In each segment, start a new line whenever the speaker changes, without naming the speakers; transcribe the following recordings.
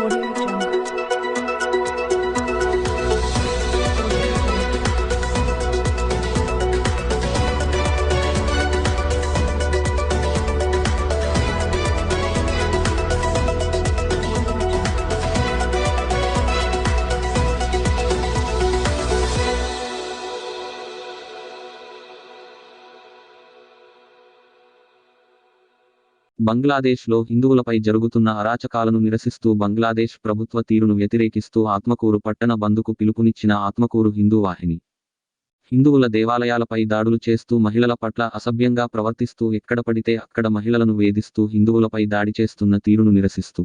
Audio
బంగ్లాదేశ్లో హిందువులపై జరుగుతున్న అరాచకాలను నిరసిస్తూ బంగ్లాదేశ్ ప్రభుత్వ తీరును వ్యతిరేకిస్తూ ఆత్మకూరు పట్టణ బంధుకు పిలుపునిచ్చిన ఆత్మకూరు హిందూ వాహిని. హిందువుల దేవాలయాలపై దాడులు చేస్తూ మహిళల పట్ల అసభ్యంగా ప్రవర్తిస్తూ ఎక్కడ పడితే అక్కడ మహిళలను వేధిస్తూ హిందువులపై దాడి చేస్తున్న తీరును నిరసిస్తూ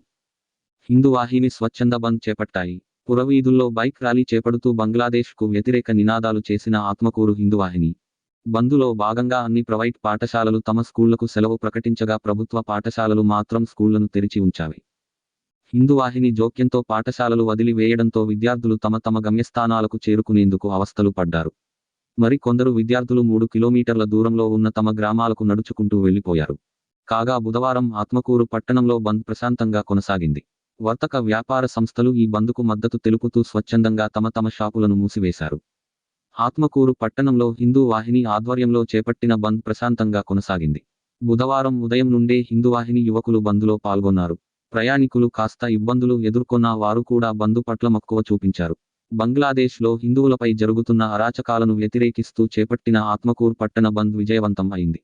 హిందూ వాహిని స్వచ్ఛంద బంద్ చేపట్టాయి. పురవీధుల్లో బైక్ ర్యాలీ చేపడుతూ బంగ్లాదేశ్కు వ్యతిరేక నినాదాలు చేసిన ఆత్మకూరు హిందూ వాహిని. బంధులో భాగంగా అన్ని ప్రైవేట్ పాఠశాలలు తమ స్కూళ్ళకు సెలవు ప్రకటించగా ప్రభుత్వ పాఠశాలలు మాత్రం స్కూళ్ళను తెరిచి ఉంచాయి. హిందువాహిని జోక్యంతో పాఠశాలలు వదిలివేయడంతో విద్యార్థులు తమ తమ గమ్యస్థానాలకు చేరుకునేందుకు అవస్థలు పడ్డారు. మరి కొందరు విద్యార్థులు మూడు కిలోమీటర్ల దూరంలో ఉన్న తమ గ్రామాలకు నడుచుకుంటూ వెళ్ళిపోయారు కాగా బుధవారం ఆత్మకూరు పట్టణంలో బంద్ ప్రశాంతంగా కొనసాగింది. వర్తక వ్యాపార సంస్థలు ఈ బంద్కు మద్దతు తెలుపుతూ స్వచ్ఛందంగా తమ తమ షాపులను మూసివేశారు. ఆత్మకూరు పట్టణంలో హిందూ వాహిని ఆధ్వర్యంలో చేపట్టిన బంద్ ప్రశాంతంగా కొనసాగింది. బుధవారం ఉదయం నుండే హిందువాహిని యువకులు బంద్లో పాల్గొన్నారు. ప్రయాణికులు కాస్త ఇబ్బందులు ఎదుర్కొన్న వారు కూడా బంద్ పట్ల మక్కువ చూపించారు. బంగ్లాదేశ్లో హిందువులపై జరుగుతున్న అరాచకాలను వ్యతిరేకిస్తూ చేపట్టిన ఆత్మకూరు పట్టణ బంద్ విజయవంతం అయింది.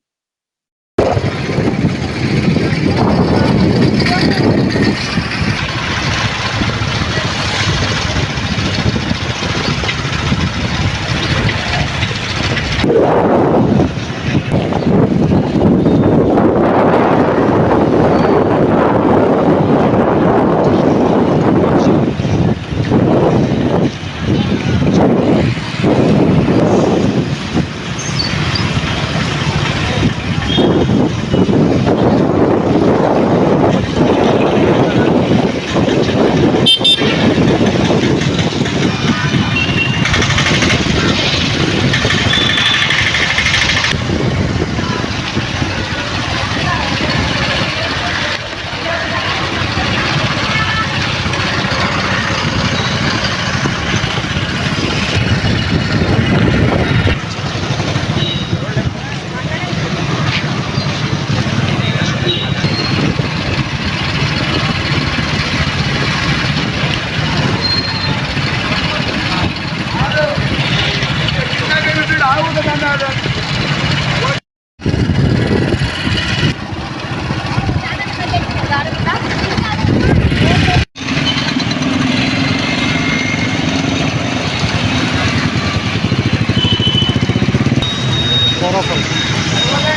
ముఖ్యంగా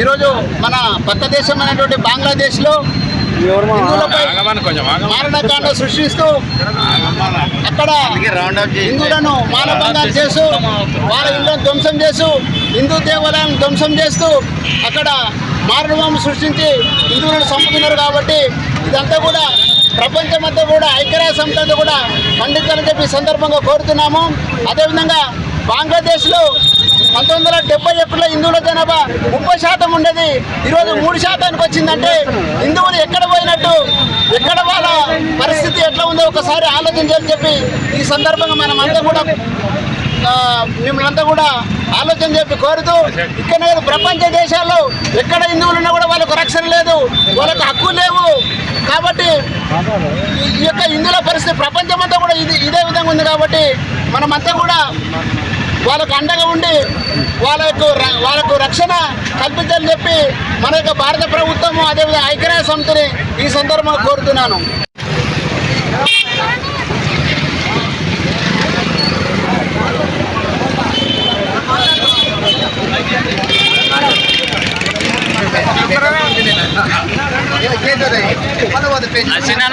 ఈరోజు మన పక్క దేశం అయినటువంటి బంగ్లాదేశ్లో మారణకాండ సృష్టిస్తూ అక్కడ హిందువులను మానభంగాలు చేస్తూ వాళ్ళ ఇళ్ళను ధ్వంసం చేస్తూ హిందూ దేవాలయాలను ధ్వంసం చేస్తూ అక్కడ మారణవం సృష్టించి హిందువులను చంపుతున్నారు కాబట్టి ఇదంతా కూడా ప్రపంచమంతా కూడా ఐక్యరాజ్య సమితి అంతా కూడా ఖండించాలని చెప్పి ఈ సందర్భంగా కోరుతున్నాము. అదేవిధంగా బంగ్లాదేశ్లో పంతొమ్మిది వందల డెబ్బై ఒకటిలో హిందువుల జనాభా ముప్పై శాతం ఉండేది. ఈరోజు మూడు శాతానికి వచ్చిందంటే హిందువులు ఎక్కడ పోయినట్టు ఎక్కడ వాళ్ళ పరిస్థితి ఎట్లా ఉందో ఒకసారి ఆలోచించాలని చెప్పి ఈ సందర్భంగా మనం అంతా కూడా ఆ, మిమ్మల్ని కూడా ఆలోచన చెప్పి కోరుతూ ఇక్కడ ప్రపంచ దేశాల్లో ఎక్కడ హిందువులు ఉన్నా కూడా వాళ్ళకు రక్షణ లేదు వాళ్ళకు హక్కు లేవు. కాబట్టి ఈ- యొక్క ఇందులో పరిస్థితి ప్రపంచం అంతా కూడా ఇది ఇదే విధంగా ఉంది కాబట్టి మనమంతా కూడా వాళ్ళకు అండగా ఉండి వాళ్ళకు ర- వాళ్ళకు రక్షణ కల్పించాలని చెప్పి మన యొక్క భారత ప్రభుత్వము అదేవిధంగా ఐక్యరాజ్య సమితిని ఈ సందర్భంగా కోరుతున్నాను. Al final